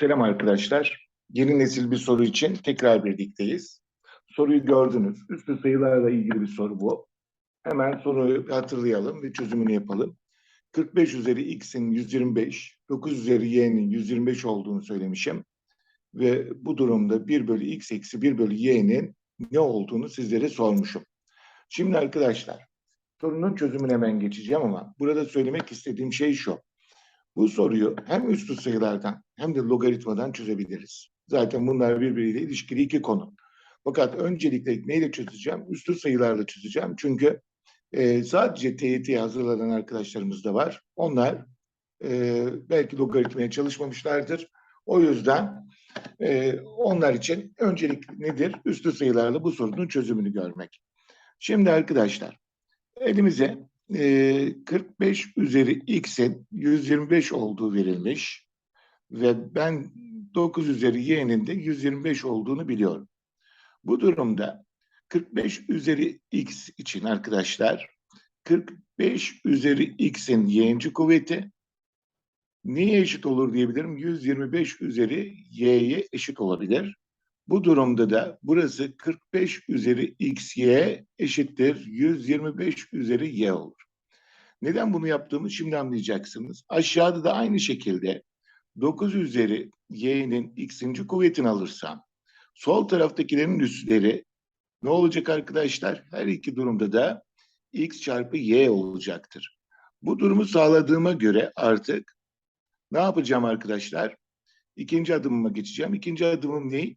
Selam arkadaşlar. Yeni nesil bir soru için tekrar birlikteyiz. Soruyu gördünüz. Üstü sayılarla ilgili bir soru bu. Hemen soruyu hatırlayalım ve çözümünü yapalım. 45 üzeri x'in 125, 9 üzeri y'nin 125 olduğunu söylemişim. Ve bu durumda 1 bölü x eksi 1 bölü y'nin ne olduğunu sizlere sormuşum. Şimdi arkadaşlar sorunun çözümüne hemen geçeceğim ama burada söylemek istediğim şey şu. Bu soruyu hem üstü sayılardan hem de logaritmadan çözebiliriz. Zaten bunlar birbiriyle ilişkili iki konu. Fakat öncelikle neyle çözeceğim? Üstü sayılarla çözeceğim. Çünkü e, sadece TYT'ye hazırlanan arkadaşlarımız da var. Onlar e, belki logaritmaya çalışmamışlardır. O yüzden e, onlar için öncelik nedir? Üstü sayılarla bu sorunun çözümünü görmek. Şimdi arkadaşlar elimize e, 45 üzeri x'in 125 olduğu verilmiş ve ben 9 üzeri y'nin de 125 olduğunu biliyorum. Bu durumda 45 üzeri x için arkadaşlar 45 üzeri x'in y'inci kuvveti neye eşit olur diyebilirim? 125 üzeri y'ye eşit olabilir. Bu durumda da burası 45 üzeri xy eşittir 125 üzeri y olur. Neden bunu yaptığımı şimdi anlayacaksınız. Aşağıda da aynı şekilde 9 üzeri y'nin x'inci kuvvetini alırsam sol taraftakilerin üstleri ne olacak arkadaşlar? Her iki durumda da x çarpı y olacaktır. Bu durumu sağladığıma göre artık ne yapacağım arkadaşlar? İkinci adımıma geçeceğim. İkinci adımım ne?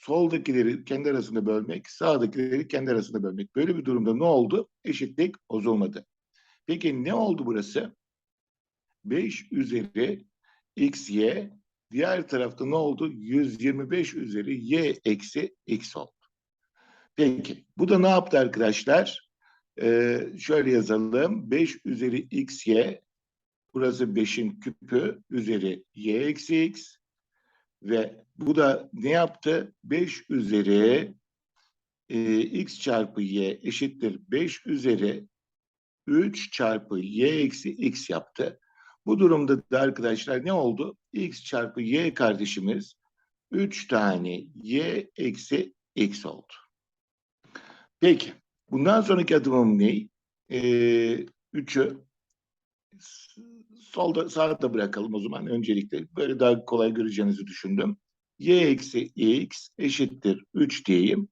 Soldakileri kendi arasında bölmek, sağdakileri kendi arasında bölmek. Böyle bir durumda ne oldu? Eşitlik bozulmadı. Peki ne oldu burası? 5 üzeri xy diğer tarafta ne oldu? 125 üzeri y eksi x oldu. Peki bu da ne yaptı arkadaşlar? Ee, şöyle yazalım. 5 üzeri xy burası 5'in küpü üzeri y eksi x ve bu da ne yaptı? 5 üzeri e, x çarpı y eşittir 5 üzeri 3 çarpı y eksi x yaptı. Bu durumda da arkadaşlar ne oldu? x çarpı y kardeşimiz 3 tane y eksi x oldu. Peki. Bundan sonraki adımım ne? Ee, 3'ü solda sağda bırakalım o zaman öncelikle. Böyle daha kolay göreceğinizi düşündüm. y eksi x eşittir 3 diyeyim.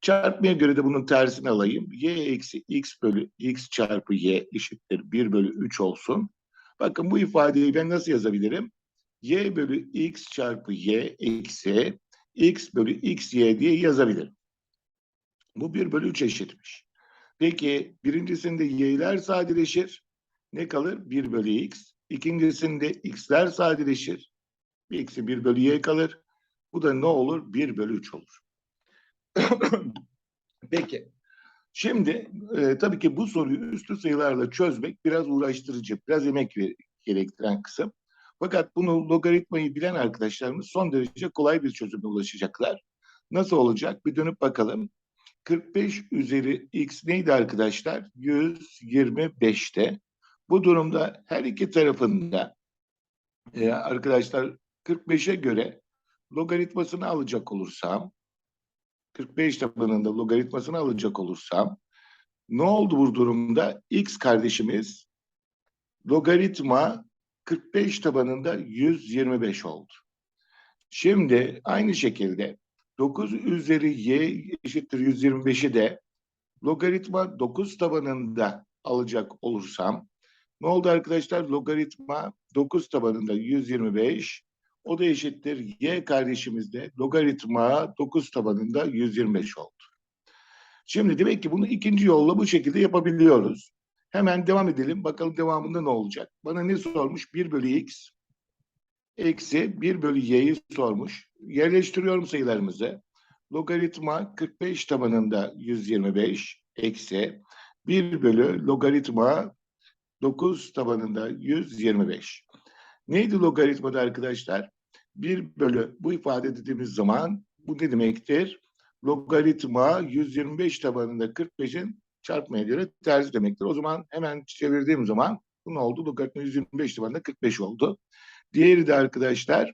Çarpmaya göre de bunun tersini alayım. y eksi x bölü x çarpı y eşittir 1 bölü 3 olsun. Bakın bu ifadeyi ben nasıl yazabilirim? y bölü x çarpı y eksi x bölü x y diye yazabilirim. Bu 1 bölü 3 eşitmiş. Peki birincisinde y'ler sadeleşir. Ne kalır? 1 bölü x. İkincisinde x'ler sadeleşir. Eksi 1 bölü y kalır. Bu da ne olur? 1 bölü 3 olur. Peki. Şimdi e, tabii ki bu soruyu üstü sayılarla çözmek biraz uğraştırıcı, biraz emek gerektiren kısım. Fakat bunu logaritmayı bilen arkadaşlarımız son derece kolay bir çözüme ulaşacaklar. Nasıl olacak? Bir dönüp bakalım. 45 üzeri x neydi arkadaşlar? 125'te. Bu durumda her iki tarafında e, arkadaşlar 45'e göre logaritmasını alacak olursam 45 tabanında logaritmasını alacak olursam ne oldu bu durumda? X kardeşimiz logaritma 45 tabanında 125 oldu. Şimdi aynı şekilde 9 üzeri y eşittir 125'i de logaritma 9 tabanında alacak olursam ne oldu arkadaşlar? Logaritma 9 tabanında 125 o da eşittir y kardeşimiz de logaritma 9 tabanında 125 oldu. Şimdi demek ki bunu ikinci yolla bu şekilde yapabiliyoruz. Hemen devam edelim. Bakalım devamında ne olacak? Bana ne sormuş? 1 bölü x eksi 1 bölü y'yi sormuş. Yerleştiriyorum sayılarımızı. Logaritma 45 tabanında 125 eksi 1 bölü logaritma 9 tabanında 125. Neydi logaritmada arkadaşlar? 1 bölü bu ifade dediğimiz zaman bu ne demektir? Logaritma 125 tabanında 45'in çarpmaya göre tersi demektir. O zaman hemen çevirdiğim zaman bu ne oldu? Logaritma 125 tabanında 45 oldu. Diğeri de arkadaşlar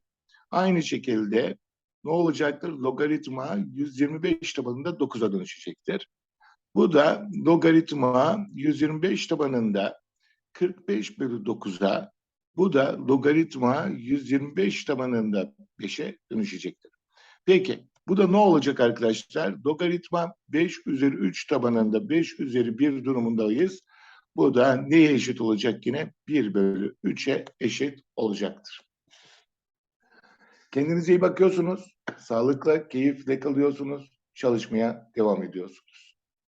Aynı şekilde ne olacaktır? Logaritma 125 tabanında 9'a dönüşecektir. Bu da logaritma 125 tabanında 45 bölü 9'a bu da logaritma 125 tabanında 5'e dönüşecektir. Peki bu da ne olacak arkadaşlar? Logaritma 5 üzeri 3 tabanında 5 üzeri 1 durumundayız. Bu da neye eşit olacak yine? 1 bölü 3'e eşit olacaktır. Kendinize iyi bakıyorsunuz. Sağlıkla, keyifle kalıyorsunuz. Çalışmaya devam ediyorsunuz.